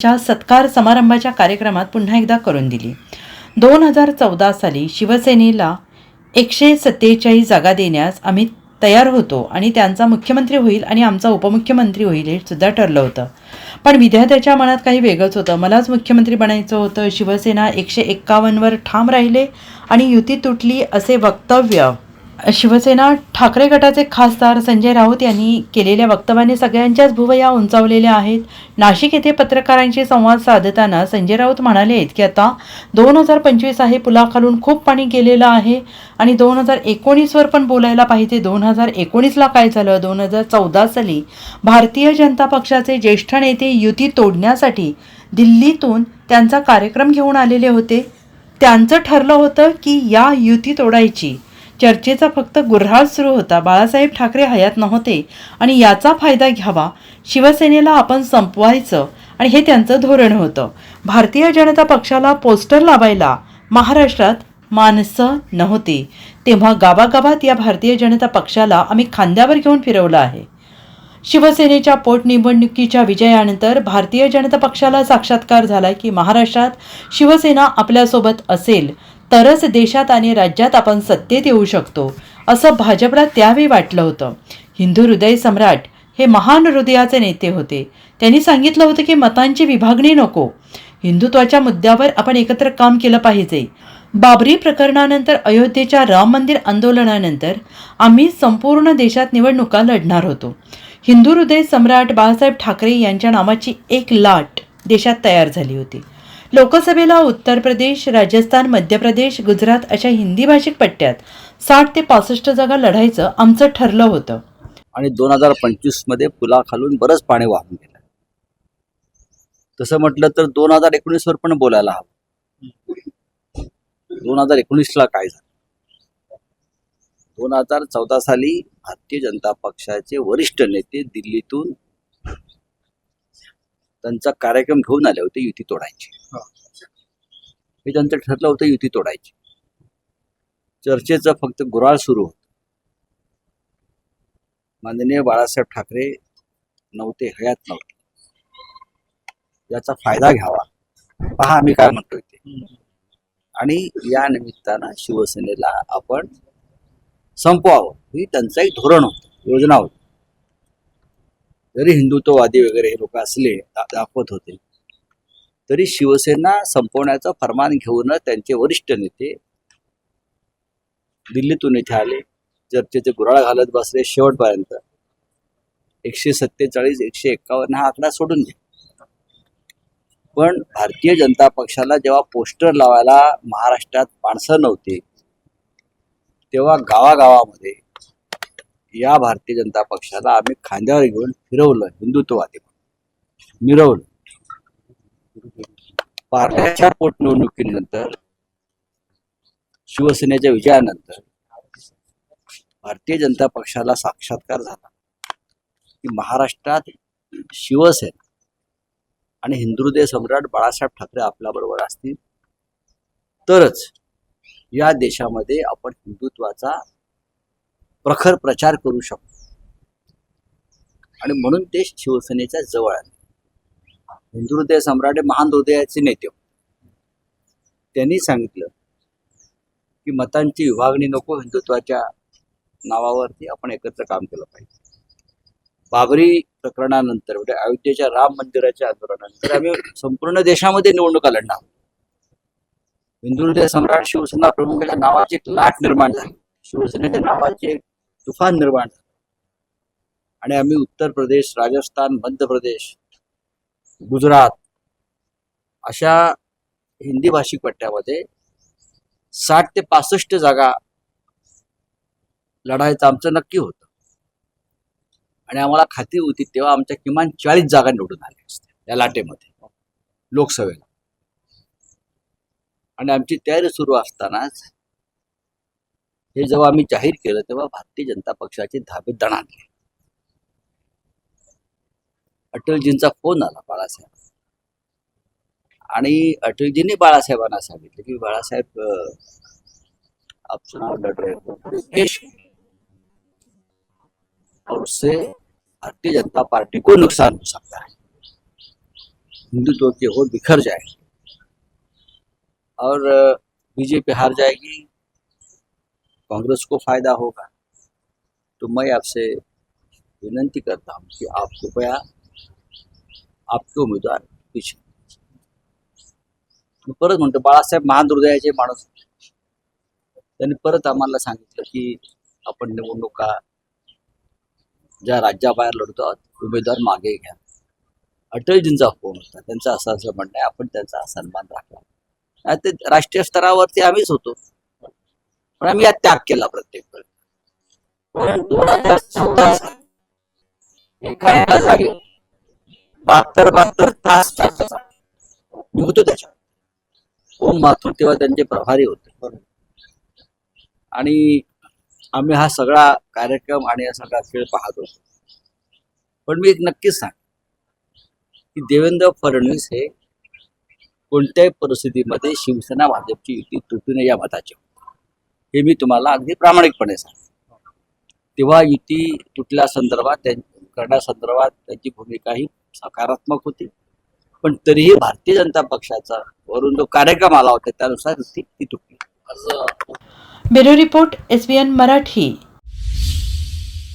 च्या सत्कार समारंभाच्या कार्यक्रमात पुन्हा एकदा करून दिली. दोन हजार चौदा साली शिवसेनेला एकशे सत्तेचाळीस जागा देण्यास आम्ही तयार होतो आणि त्यांचा मुख्यमंत्री होईल आणि आमचा उपमुख्यमंत्री होईल हे सुद्धा ठरलं होतं. पण विद्यार्थ्याच्या मनात काही वेगळंच होतं. मलाच मुख्यमंत्री बनायचं होतं. शिवसेना एकशे एक्कावन्नवर ठाम राहिले आणि युती तुटली असे वक्तव्य शिवसेना ठाकरे गटाचे खासदार संजय राऊत यांनी केलेल्या वक्तव्याने सगळ्यांच्याच भुवया उंचावलेल्या आहेत. नाशिक येथे पत्रकारांशी संवाद साधताना संजय राऊत म्हणाले आहेत की आता दोन हजार पंचवीस आहे पुलाखालून खूप पाणी गेलेलं आहे आणि दोन हजार एकोणीसवर पण बोलायला पाहिजे. दोन हजार एकोणीसला काय झालं? दोन हजार चौदा साली भारतीय जनता पक्षाचे ज्येष्ठ नेते युती तोडण्यासाठी दिल्लीतून त्यांचा कार्यक्रम घेऊन आलेले होते. त्यांचं ठरलं होतं की या युती तोडायची. चर्चेचा फक्त गुऱ्हाळ सुरू होता. बाळासाहेब ठाकरे हयात नव्हते आणि याचा फायदा घ्यावा. शिवसेनेला आपण संपवायचं आणि हे त्यांचं धोरण होतं. भारतीय जनता पक्षाला पोस्टर लावायला महाराष्ट्रात माणसं नव्हती. तेव्हा गावागावात या भारतीय जनता पक्षाला आम्ही खांद्यावर घेऊन फिरवलं आहे. शिवसेनेच्या पोटनिवडणुकीच्या विजयानंतर भारतीय जनता पक्षाला साक्षात्कार झाला की महाराष्ट्रात शिवसेना आपल्यासोबत असेल तरच देशात आणि राज्यात आपण सत्तेत येऊ शकतो असं भाजपला त्यावेळी वाटलं होतं. हिंदू हृदय सम्राट हे महान हृदयाचे नेते होते. त्यांनी सांगितलं होतं की मतांची विभागणी नको. हिंदुत्वाच्या मुद्द्यावर आपण एकत्र काम केलं पाहिजे. बाबरी प्रकरणानंतर अयोध्येच्या राम मंदिर आंदोलनानंतर आम्ही संपूर्ण देशात निवडणुका लढणार होतो. हिंदू हृदय सम्राट बाळासाहेब ठाकरे यांच्या नावाची एक लाट देशात तयार झाली होती. लोकसभेला उत्तर प्रदेश राजस्थान मध्य प्रदेश गुजरात अशा हिंदी भाषिक पट्ट्यात साठ ते पासष्ट जागा लढायचं आमचं ठरलं होतं. आणि दोन हजार पंचवीसमध्ये पुलाखालून बरंच पाणी वाहून गेलं. तसं म्हटलं तर दोन हजार एकोणीस वर पण बोलायला हवं. दोन हजार एकोणीस ला काय झालं? दोन हजार चौदा साली भारतीय जनता पक्षाचे वरिष्ठ नेते दिल्लीतून त्यांचा कार्यक्रम घेऊन आले होते युती तोडायची. हे. त्यांचं ठरलं होतं युती तोडायची. चर्चेचं फक्त गुराळ सुरू होतं. माननीय बाळासाहेब ठाकरे नव्हते हयात नव्हते. याचा फायदा घ्यावा. पहा आम्ही काय म्हणतोय ते. आणि या निमित्तानं शिवसेनेला आपण संपवावं. ही त्यांचं एक धोरण होतं योजना होती. जरी हिंदुत्ववादी वगैरे हे लोक असले दाखवत होते तरी शिवसेना संपवण्याचं फरमान घेऊन त्यांचे वरिष्ठ नेते दिल्लीतून इथे आले. चर्चेचे गुराळ घालत बसले शेवटपर्यंत. एकशे सत्तेचाळीस एकशे एक्कावन्न हा आकडा सोडून दे. पण भारतीय जनता पक्षाला जेव्हा पोस्टर लावायला महाराष्ट्रात माणसं नव्हती तेव्हा गावागावामध्ये या भारतीय जनता पक्षाला आम्ही खांद्यावर घेऊन फिरवलं हिंदुत्ववादी मिरवलं. पार्ट्याच्या पोटनिवडणुकीनंतर शिवसेनेच्या विजयानंतर भारतीय जनता पक्षाला साक्षात्कार झाला. की महाराष्ट्रात शिवसेना आणि हिंदुहृदय सम्राट बाळासाहेब ठाकरे आपल्याबरोबर असतील. तरच या देशामध्ये आपण हिंदुत्वाचा प्रखर प्रचार करू शकतो आणि म्हणून ते शिवसेनेच्या जवळ आले हिंदुहृदय सम्राट हे महान हृदयाचे नेते. त्यांनी सांगितलं की मतांची विभागणी नको हिंदुत्वाच्या नावावरती आपण एकत्र काम केलं पाहिजे. बाबरी प्रकरणानंतर म्हणजे अयोध्येच्या राम मंदिराच्या आंदोलनानंतर आम्ही संपूर्ण देशामध्ये निवडणुका लढणार. आहोत. हिंदू हृदय सम्राट शिवसेना प्रमुखाच्या नावाची एक लाट निर्माण झाली. शिवसेनेच्या नावाचे एक तुफान निर्माण झालं. आणि आम्ही उत्तर प्रदेश राजस्थान मध्य प्रदेश गुजरात अशा हिंदी भाषिक पट्ट्यामध्ये साठ ते पासष्ट जागा लढायचं आमचं नक्की होतं. आणि आम्हाला खात्री होती तेव्हा आमच्या किमान चाळीस जागा निवडून आल्या असत्या या लाटेमध्ये लोकसभेला. आणि आमची तयारी सुरू असतानाच हे जेव्हा आम्ही जाहीर केलं तेव्हा भारतीय जनता पक्षाचे धाबे दणाणले. अटलजींचा फोन आला बाळासाहेब. आणि अटलजींनी बाळासाहेबांना सांगितलं की बाळासाहेब अं, देश और उससे भारतीय जनता पार्टी को नुकसान हो सकता है. हिंदुत्व की ओर बिखर जाएगी. और बीजेपी हार जाएगी. कांग्रेस को फायदा होगा। तो मैं आपसे विनंती करता हूँ कि आप कृपया आपके उमेदवार पीछे परत म्हणतो बाळासाहेब महान हृदयाचे माणूस त्यांनी परत आम्हाला सांगितलं की आपण निवडणुका ज्या राज्याबाहेर लढतो आहोत उमेदवार मागे घ्या. अटलजींचा फोन होता त्यांचं असं असं म्हणणं आहे आपण त्यांचा सन्मान राखला. नाही ते राष्ट्रीय स्तरावरती आम्हीच होतो. पण आम्ही यात त्याग केला प्रत्येक दोन हजार चौदा साली बहात्तर बहात्तर तास चालत मी होतो त्याच्यात. ओम माथूर तेव्हा त्यांचे प्रभारी होते. आणि आम्ही हा सगळा कार्यक्रम आणि हा सगळा खेळ पाहत होतो. पण मी एक नक्कीच सांग की देवेंद्र फडणवीस हे कोणत्याही परिस्थितीमध्ये शिवसेना भाजपची युती तुटू नये या मताचे हे मी तुम्हाला अगदी प्रामाणिकपणे सांगतो. तेव्हा युती तुटल्या संदर्भात त्यां करण्यासंदर्भात त्यांची भूमिका ही सकारात्मक होती. पण तरीही भारतीय जनता पक्षाचा वरून जो कार्यक्रम आला होता त्यानुसार ती तुटली. Bureau report S N Marathi.